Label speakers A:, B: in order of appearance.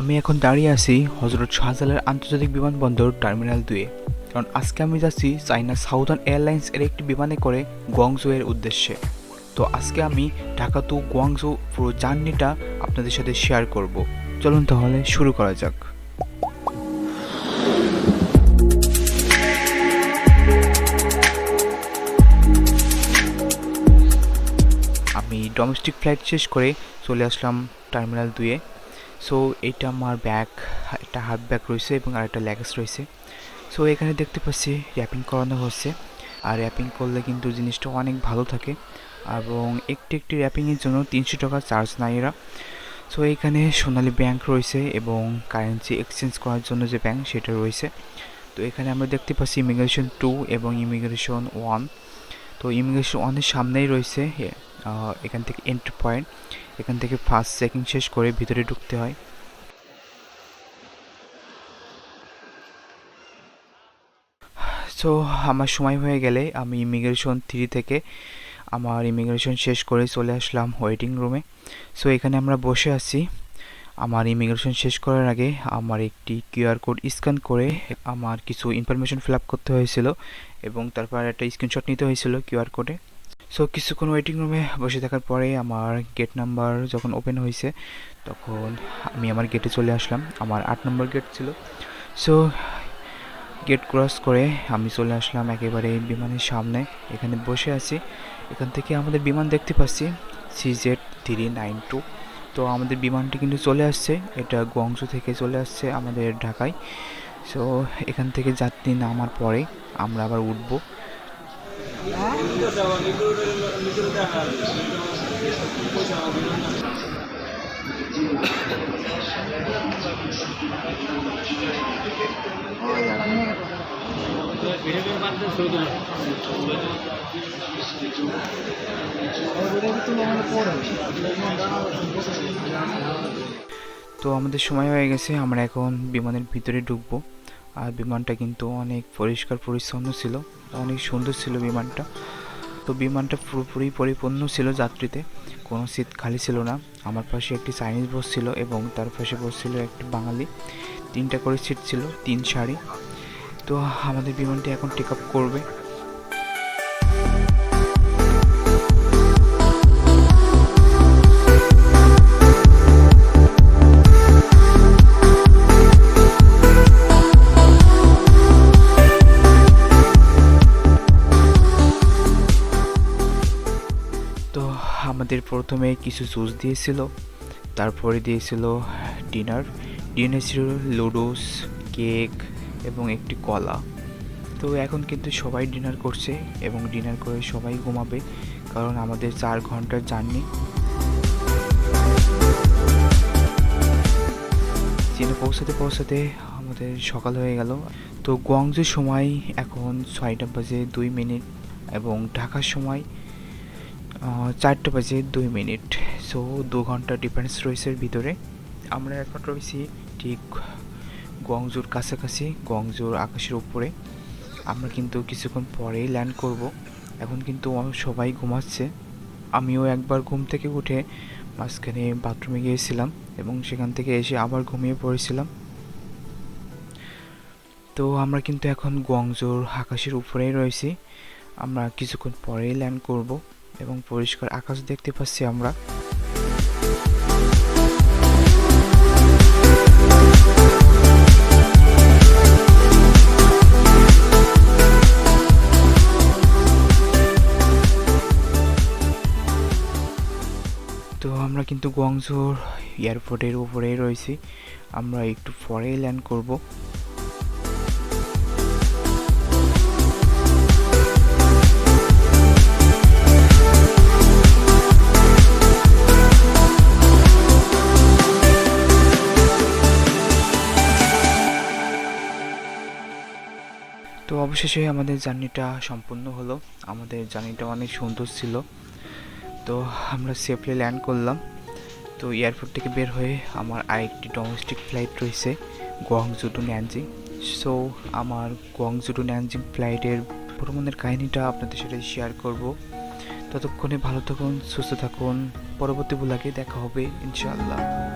A: আমি এখন দাঁড়িয়ে আছি হজরত শাহজালাল আন্তর্জাতিক বিমানবন্দর টার্মিনাল দুয়ে। কারণ আজকে আমি যাচ্ছি চাইনা সাউদার্ন এয়ারলাইন্স এর একটি বিমানে করে গোয়াংজো এর উদ্দেশ্যে। তো আজকে আমি ঢাকা টু গোয়াংজো পুরো জার্নিটা আপনাদের সাথে শেয়ার করব। চলুন তাহলে শুরু করা যাক। আমি ডোমেস্টিক ফ্লাইট শেষ করে চলে আসলাম টার্মিনাল দুয়ে। সো এটা আমার ব্যাগ একটা হাত ব্যাগ রয়েছে এবং আরেকটা ল্যাগেজ রয়েছে। সো এখানে দেখতে পাচ্ছি র্যাপিং করানো হচ্ছে। আর র্যাপিং করলে কিন্তু জিনিসটা অনেক ভালো থাকে এবং একটি একটি র্যাপিংয়ের জন্য তিনশো টাকা চার্জ নেয় এরা। সো এখানে সোনালী ব্যাংক রয়েছে এবং কারেন্সি এক্সচেঞ্জ করার জন্য যে ব্যাংক সেটা রয়েছে। তো এখানে আমরা দেখতে পাচ্ছি ইমিগ্রেশন টু এবং ইমিগ্রেশন ওয়ান তো ইমিগ্রেশন ওয়ানের সামনেই রয়েছে এখান থেকে এন্ট্রি পয়েন্ট এখান থেকে ফার্স্ট চেকিং শেষ করে ভিতরে ঢুকতে হয়। সো আমার সময় হয়ে গেলে আমি ইমিগ্রেশন থ্রি থেকে আমার ইমিগ্রেশন শেষ করে চলে আসলাম ওয়েটিং রুমে সো এখানে আমরা বসে আছি। আমার ইমিগ্রেশন শেষ করার আগে আমার একটি কিউআর কোড স্ক্যান করে আমার কিছু ইনফরমেশন ফিল আপ করতে হয়েছিল এবং তারপর একটা স্ক্রিনশট নিতে হয়েছিল কিউআর কোডে সো কিছুক্ষণ ওয়েটিং রুমে বসে থাকার পরে আমার গেট নাম্বার যখন ওপেন হয়েছে, তখন আমি আমার গেটে চলে আসলাম। আমার আট নম্বর গেট ছিল। সো গেট ক্রস করে আমি চলে আসলাম একেবারে বিমানের সামনে। এখানে বসে আছি। এখান থেকে আমাদের বিমান দেখতে পাচ্ছি C Z three nine two তো আমাদের বিমানটি কিন্তু চলে আসছে। এটা গুয়াংজু থেকে চলে আসছে আমাদের ঢাকায়। সো এখান থেকে যাত্রী নামার পরে আমরা আবার উঠবো। তো আমাদের সময় হয়ে গেছে আমরা এখন বিমানের ভিতরে ঢুকবো। আর বিমানটা কিন্তু অনেক পরিষ্কার, পরিচ্ছন্ন ছিল। অনেক সুন্দর ছিল বিমানটা। তো বিমানটা পুরোপুরি পরিপূর্ণ ছিল যাত্রীতে। কোনো সিট খালি ছিল না। আমার পাশে একটি চাইনিজ বস ছিল এবং তার পাশে বসছিল একটি বাঙালি। তিনটা করে সিট ছিল, তিন শাড়ি তো আমাদের বিমানটি এখন টেক আপ করবে। আমাদের প্রথমে কিছু জুস দিয়েছিল, তারপরে দিয়েছিল ডিনার ডিনার ছিল লুডোস কেক এবং একটি কলা। তো এখন কিন্তু সবাই ডিনার করছে এবং ডিনার করে সবাই ঘুমাবে, কারণ আমাদের চার ঘণ্টার জার্নি। চীনে পৌঁছাতে পৌঁছাতে আমাদের সকাল হয়ে গেল। তো গুয়াংজুর সময় এখন ছয়টা বাজে দুই মিনিট এবং ঢাকার সময় চারটে বাজে দুই মিনিট। সো দু ঘণ্টা ডিফারেন্স রয়েছে ভিতরে। আমরা এখন রয়েছি ঠিক গংজুর কাছাকাছি, গংজুর আকাশের উপরে। আমরা কিন্তু কিছুক্ষণ পরেই ল্যান্ড করব। এখন কিন্তু সবাই ঘুমাচ্ছে। আমিও একবার ঘুম থেকে উঠে মাঝখানে বাথরুমে গিয়েছিলাম এবং সেখান থেকে এসে আবার ঘুমিয়ে পড়েছিলাম। তো আমরা কিন্তু এখন গংজোর আকাশের উপরেই রয়েছি। আমরা কিছুক্ষণ পরেই ল্যান্ড করব। এবং পরিষ্কার আকাশ দেখতে পাচ্ছি আমরা। তো আমরা কিন্তু গুয়াংজোর এয়ারপোর্টের উপরেই রয়েছি। আমরা একটু পরেই ল্যান্ড করব। তো অবশেষে আমাদের জার্নিটা সম্পূর্ণ হলো। আমাদের জার্নিটা অনেক সুন্দর ছিল। তো আমরা সেফলি ল্যান্ড করলাম। তো এয়ারপোর্ট থেকে বের হয়ে আমার আরেকটি ডোমেস্টিক ফ্লাইট রয়েছে গোয়াংজু টু ন্যানজিং সো আমার গোয়াংজু টু ন্যানজিং ফ্লাইটের ভ্রমণের কাহিনীটা আপনাদের সাথে শেয়ার করব। ততক্ষণে ভালো থাকুন, সুস্থ থাকুন। পরবর্তী ব্লগে দেখা হবে, ইনশাআল্লাহ।